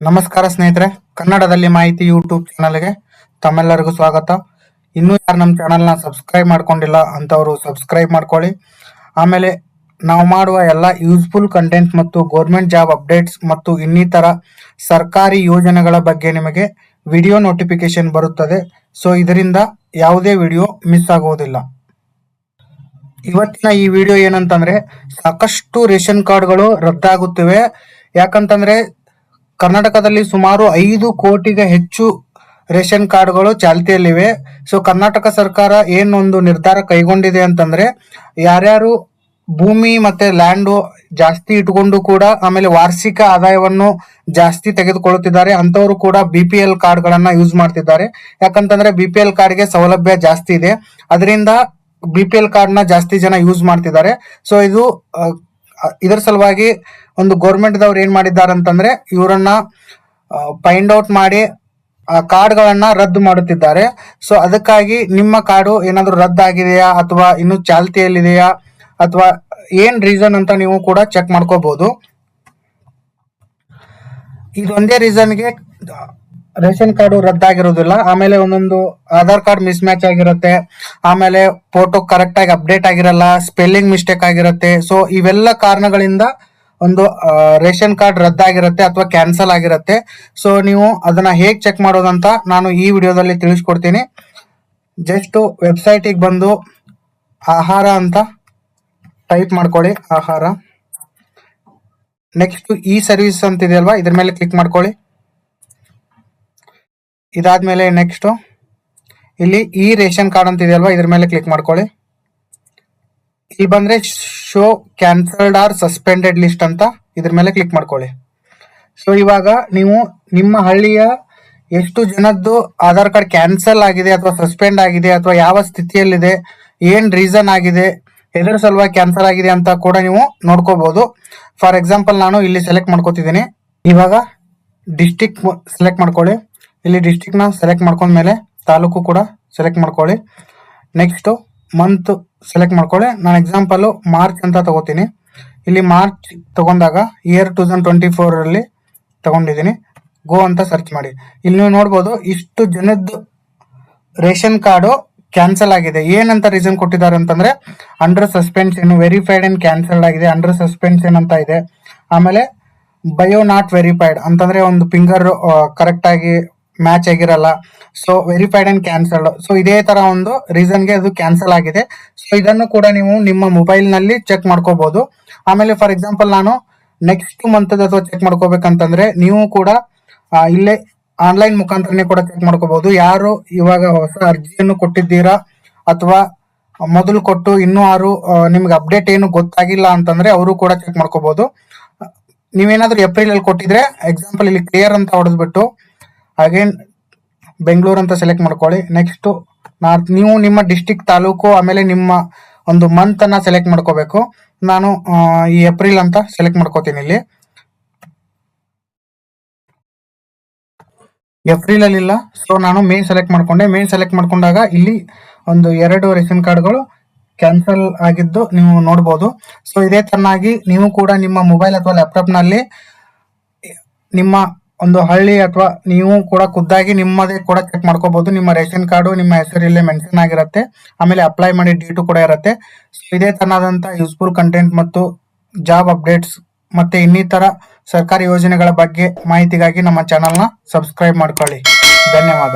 ನಮಸ್ಕಾರ ಸ್ನೇಹಿತರೆ, ಕನ್ನಡದಲ್ಲಿ ಮಾಹಿತಿ ಯೂಟ್ಯೂಬ್ ಚಾನಲ್ಗೆ ತಮ್ಮೆಲ್ಲರಿಗೂ ಸ್ವಾಗತ. ಇನ್ನೂ ಯಾರು ನಮ್ಮ ಚಾನಲ್ನ ಸಬ್ಸ್ಕ್ರೈಬ್ ಮಾಡ್ಕೊಂಡಿಲ್ಲ ಅಂತವರು ಸಬ್ಸ್ಕ್ರೈಬ್ ಮಾಡ್ಕೊಳ್ಳಿ. ಆಮೇಲೆ ನಾವು ಮಾಡುವ ಎಲ್ಲ ಯೂಸ್ಫುಲ್ ಕಂಟೆಂಟ್ ಮತ್ತು ಗೌರ್ಮೆಂಟ್ ಜಾಬ್ ಅಪ್ಡೇಟ್ಸ್ ಮತ್ತು ಇನ್ನಿತರ ಸರ್ಕಾರಿ ಯೋಜನೆಗಳ ಬಗ್ಗೆ ನಿಮಗೆ ವಿಡಿಯೋ ನೋಟಿಫಿಕೇಶನ್ ಬರುತ್ತದೆ. ಸೊ ಇದರಿಂದ ಯಾವುದೇ ವಿಡಿಯೋ ಮಿಸ್ ಆಗುವುದಿಲ್ಲ. ಇವತ್ತಿನ ಈ ವಿಡಿಯೋ ಏನಂತಂದ್ರೆ ಸಾಕಷ್ಟು ರೇಷನ್ ಕಾರ್ಡ್ಗಳು ರದ್ದಾಗುತ್ತಿವೆ. ಯಾಕಂತಂದ್ರೆ ಕರ್ನಾಟಕದಲ್ಲಿ ಸುಮಾರು ಐದು ಕೋಟಿಗೆ ಹೆಚ್ಚು ರೇಷನ್ ಕಾರ್ಡ್ಗಳು ಚಾಲ್ತಿಯಲ್ಲಿವೆ. ಸೊ, ಕರ್ನಾಟಕ ಸರ್ಕಾರ ಏನೊಂದು ನಿರ್ಧಾರ ಕೈಗೊಂಡಿದೆ ಅಂತಂದ್ರೆ, ಯಾರ್ಯಾರು ಭೂಮಿ ಮತ್ತೆ ಲ್ಯಾಂಡು ಜಾಸ್ತಿ ಇಟ್ಕೊಂಡು ಕೂಡ ಆಮೇಲೆ ವಾರ್ಷಿಕ ಆದಾಯವನ್ನು ಜಾಸ್ತಿ ತೆಗೆದುಕೊಳ್ಳುತ್ತಿದ್ದಾರೆ ಅಂತವರು ಕೂಡ ಬಿ ಪಿ ಎಲ್ ಕಾರ್ಡ್ಗಳನ್ನ ಯೂಸ್ ಮಾಡ್ತಿದ್ದಾರೆ. ಯಾಕಂತಂದ್ರೆ ಬಿ ಪಿ ಎಲ್ ಕಾರ್ಡ್ಗೆ ಸೌಲಭ್ಯ ಜಾಸ್ತಿ ಇದೆ. ಅದರಿಂದ ಬಿ ಪಿ ಎಲ್ ಕಾರ್ಡ್ನ ಜಾಸ್ತಿ ಜನ ಯೂಸ್ ಮಾಡ್ತಿದ್ದಾರೆ. ಸೊ, ಇದು ಇದರ ಸಲುವಾಗಿ ಒಂದು ಗೌರ್ಮೆಂಟ್ ದವ್ರು ಏನ್ ಮಾಡಿದ್ದಾರೆ ಅಂತಂದ್ರೆ ಇವರನ್ನ ಫೈಂಡ್ ಔಟ್ ಮಾಡಿ, ಆ ಕಾರ್ಡ್ಗಳನ್ನ ರದ್ದು ಮಾಡುತ್ತಿದ್ದಾರೆ. ಸೊ ಅದಕ್ಕಾಗಿ ನಿಮ್ಮ ಕಾರ್ಡು ಏನಾದರೂ ರದ್ದಾಗಿದೆಯಾ ಅಥವಾ ಇನ್ನು ಚಾಲ್ತಿಯಲ್ಲಿದೆಯಾ ಅಥವಾ ಏನ್ ರೀಸನ್ ಅಂತ ನೀವು ಕೂಡ ಚೆಕ್ ಮಾಡ್ಕೋಬಹುದು ಇದೊಂದೇ ರೀಸನ್ಗೆ ರೇಷನ್ ಕಾರ್ಡು ರದ್ದಾಗಿರೋದಿಲ್ಲ ಆಮೇಲೆ ಒಂದೊಂದು ಆಧಾರ್ ಕಾರ್ಡ್ ಮಿಸ್ ಮ್ಯಾಚ್ ಆಗಿರುತ್ತೆ. ಆಮೇಲೆ ಫೋಟೋ ಕರೆಕ್ಟ್ ಆಗಿ ಅಪ್ಡೇಟ್ ಆಗಿರಲ್ಲ ಸ್ಪೆಲ್ಲಿಂಗ್ ಮಿಸ್ಟೇಕ್ ಆಗಿರುತ್ತೆ. ಸೊ ಇವೆಲ್ಲ ಕಾರಣಗಳಿಂದ ಒಂದು ರೇಷನ್ ಕಾರ್ಡ್ ರದ್ದಾಗಿರುತ್ತೆ ಅಥವಾ ಕ್ಯಾನ್ಸಲ್ ಆಗಿರುತ್ತೆ. ಸೊ ನೀವು ಅದನ್ನ ಹೇಗೆ ಚೆಕ್ ಮಾಡೋದಂತ ನಾನು ಈ ವಿಡಿಯೋದಲ್ಲಿ ತಿಳಿಸ್ಕೊಡ್ತೀನಿ. ಜಸ್ಟ್ ವೆಬ್ಸೈಟಿಗೆ ಬಂದು ಆಹಾರ ಅಂತ ಟೈಪ್ ಮಾಡ್ಕೊಳ್ಳಿ, ಆಹಾರ. ನೆಕ್ಸ್ಟ್ ಈ ಸರ್ವಿಸ್ ಅಂತ ಇದೆಯಲ್ವಾ? ಇದ್ರ ಮೇಲೆ ಕ್ಲಿಕ್ ಮಾಡ್ಕೊಳ್ಳಿ. ಇದಾದ್ಮೇಲೆ ನೆಕ್ಸ್ಟ್ ಇಲ್ಲಿ ಈ ರೇಷನ್ ಕಾರ್ಡ್ ಅಂತ ಇದೆಯಲ್ವಾ? ಇದ್ರ ಮೇಲೆ ಕ್ಲಿಕ್ ಮಾಡ್ಕೊಳ್ಳಿ. ಇಲ್ಲಿ ಬಂದ್ರೆ show cancelled or suspended list ಅಂತ ಇದ್ರ ಮೇಲೆ ಕ್ಲಿಕ್ ಮಾಡ್ಕೊಳ್ಳಿ. ಸೊ ಇವಾಗ ನೀವು ನಿಮ್ಮ ಹಳ್ಳಿಯ ಎಷ್ಟು ಜನದ್ದು ಆಧಾರ್ ಕಾರ್ಡ್ ಕ್ಯಾನ್ಸಲ್ ಆಗಿದೆ ಅಥವಾ ಸಸ್ಪೆಂಡ್ ಆಗಿದೆ ಅಥವಾ ಯಾವ ಸ್ಥಿತಿಯಲ್ಲಿದೆ, ಏನ್ ರೀಸನ್ ಆಗಿದೆ, ಎದ್ರ ಸಲುವಾಗಿ ಕ್ಯಾನ್ಸಲ್ ಆಗಿದೆ ಅಂತ ಕೂಡ ನೀವು ನೋಡ್ಕೋಬಹುದು ಫಾರ್ ಎಕ್ಸಾಂಪಲ್ ನಾನು ಇಲ್ಲಿ ಸೆಲೆಕ್ಟ್ ಮಾಡ್ಕೋತಿದ್ದೀನಿ. ಇವಾಗ ಡಿಸ್ಟಿಕ್ ಸೆಲೆಕ್ಟ್ ಮಾಡ್ಕೊಳ್ಳಿ. ಇಲ್ಲಿ ಡಿಸ್ಟಿಕ್ನ ಸೆಲೆಕ್ಟ್ ಸೆಲೆಕ್ಟ್ ಮಾಡ್ಕೊಂಡ್ಮೇಲೆ ತಾಲೂಕು ಕೂಡ ಸೆಲೆಕ್ಟ್ ಮಾಡ್ಕೊಳ್ಳಿ. ನೆಕ್ಸ್ಟ್ ಮಂತ್ ಸೆಲೆಕ್ಟ್ ಮಾಡ್ಕೊಳ್ಳಿ. ನಾನು ಎಕ್ಸಾಂಪಲ್ ಮಾರ್ಚ್ ಅಂತ ತಗೋತೀನಿ. ಇಲ್ಲಿ ಮಾರ್ಚ್ ತಗೊಂಡಾಗ year two thousand twenty four ಅಲ್ಲಿ ತಗೊಂಡಿದ್ದೀನಿ. ಗೋ ಅಂತ ಸರ್ಚ್ ಮಾಡಿ. ಇಲ್ಲಿ ನೀವು ನೋಡ್ಬೋದು ಇಷ್ಟು ಜನದ್ದು ರೇಷನ್ ಕಾರ್ಡು ಕ್ಯಾನ್ಸಲ್ ಆಗಿದೆ. ಏನಂತ ರೀಸನ್ ಕೊಟ್ಟಿದ್ದಾರೆ ಅಂತಂದ್ರೆ under suspension verified and cancel ಆಗಿದೆ. ಅಂಡರ್ ಸಸ್ಪೆನ್ಷನ್ ಅಂತ ಇದೆ. ಆಮೇಲೆ ಬಯೋ ನಾಟ್ ವೆರಿಫೈಡ್ ಅಂತಂದ್ರೆ ಒಂದು ಫಿಂಗರ್ ಕರೆಕ್ಟ್ ಆಗಿ ಮ್ಯಾಚ್ ಆಗಿರಲ್ಲ. So verified and cancelled so ಇದೇ ತರ ಒಂದು ರೀಸನ್ಗೆ ಅದು ಕ್ಯಾನ್ಸಲ್ ಆಗಿದೆ. ಸೊ ಇದನ್ನು ಕೂಡ ನೀವು ನಿಮ್ಮ ಮೊಬೈಲ್ನಲ್ಲಿ ಚೆಕ್ ಮಾಡ್ಕೋಬಹುದು ಆಮೇಲೆ ಫಾರ್ ಎಕ್ಸಾಂಪಲ್ ನಾನು ನೆಕ್ಸ್ಟ್ ಮಂತ್ ಅಥವಾ ಚೆಕ್ ಮಾಡ್ಕೋಬೇಕಂತಂದ್ರೆ ನೀವು ಕೂಡ ಇಲ್ಲೇ ಆನ್ಲೈನ್ ಮುಖಾಂತರನೇ ಕೂಡ ಚೆಕ್ ಮಾಡ್ಕೋಬಹುದು ಯಾರು ಇವಾಗ ಹೊಸ ಅರ್ಜಿಯನ್ನು ಕೊಟ್ಟಿದ್ದೀರಾ ಅಥವಾ ಮೊದಲು ಕೊಟ್ಟು ಇನ್ನೂ ಯಾರು ನಿಮ್ಗೆ ಅಪ್ಡೇಟ್ ಏನು ಗೊತ್ತಾಗಿಲ್ಲ ಅಂತಂದ್ರೆ ಅವರು ಕೂಡ ಚೆಕ್ ಮಾಡ್ಕೋಬಹುದು ನೀವೇನಾದ್ರೂ ಏಪ್ರಿಲ್ ಅಲ್ಲಿ ಕೊಟ್ಟಿದ್ರೆ ಎಕ್ಸಾಂಪಲ್ ಇಲ್ಲಿ ಕ್ಲಿಯರ್ ಅಂತ ಹೊಡೆದ್ಬಿಟ್ಟು ಅಗೇನ್ ಬೆಂಗಳೂರು ಅಂತ ಸೆಲೆಕ್ಟ್ ಮಾಡ್ಕೊಳ್ಳಿ. ನೆಕ್ಸ್ಟ್ ನೀವು ನಿಮ್ಮ ಡಿಸ್ಟಿಕ್ ತಾಲೂಕು, ಆಮೇಲೆ ನಿಮ್ಮ ಒಂದು ಮಂತ್ ಅನ್ನ ಸೆಲೆಕ್ಟ್ ಮಾಡ್ಕೋಬೇಕು. ನಾನು ಈ ಏಪ್ರಿಲ್ ಅಂತ ಸೆಲೆಕ್ಟ್ ಮಾಡ್ಕೋತೀನಿ ಇಲ್ಲಿ. ಏಪ್ರಿಲ್ ಅಲ್ಲಿ ಇಲ್ಲ ಸೊ ನಾನು ಮೇನ್ ಸೆಲೆಕ್ಟ್ ಮಾಡ್ಕೊಂಡೆ. ಮೇನ್ ಸೆಲೆಕ್ಟ್ ಮಾಡ್ಕೊಂಡಾಗ ಇಲ್ಲಿ ಒಂದು ಎರಡು ರೇಷನ್ ಕಾರ್ಡ್ಗಳು ಕ್ಯಾನ್ಸಲ್ ಆಗಿದ್ದು ನೀವು ನೋಡ್ಬೋದು. ಸೊ ಇದೇ ತರನಾಗಿ ನೀವು ಕೂಡ ನಿಮ್ಮ ಮೊಬೈಲ್ ಅಥವಾ ಲ್ಯಾಪ್ಟಾಪ್ನಲ್ಲಿ ನಿಮ್ಮ ಒಂದು ಹಳ್ಳಿ ಅಥವಾ ನೀವು ಕೂಡ ಖುದ್ದಾಗಿ ನಿಮ್ಮದೇ ಕೂಡ ಚೆಕ್ ಮಾಡ್ಕೋಬಹುದು ನಿಮ್ಮ ರೇಷನ್ ಕಾರ್ಡು, ನಿಮ್ಮ ಹೆಸರು ಇಲ್ಲೇ ಮೆನ್ಷನ್ ಆಗಿರುತ್ತೆ. ಆಮೇಲೆ ಅಪ್ಲೈ ಮಾಡಿ ಡೇಟು ಕೂಡ ಇರುತ್ತೆ. ಸೊ ಇದೇ ತರನಾದಂತ ಯೂಸ್ಫುಲ್ ಕಂಟೆಂಟ್ ಮತ್ತು ಜಾಬ್ ಅಪ್ಡೇಟ್ಸ್ ಮತ್ತೆ ಇನ್ನಿತರ ಸರ್ಕಾರಿ ಯೋಜನೆಗಳ ಬಗ್ಗೆ ಮಾಹಿತಿಗಾಗಿ ನಮ್ಮ ಚಾನಲ್ನ ಸಬ್ಸ್ಕ್ರೈಬ್ ಮಾಡ್ಕೊಳ್ಳಿ. ಧನ್ಯವಾದ.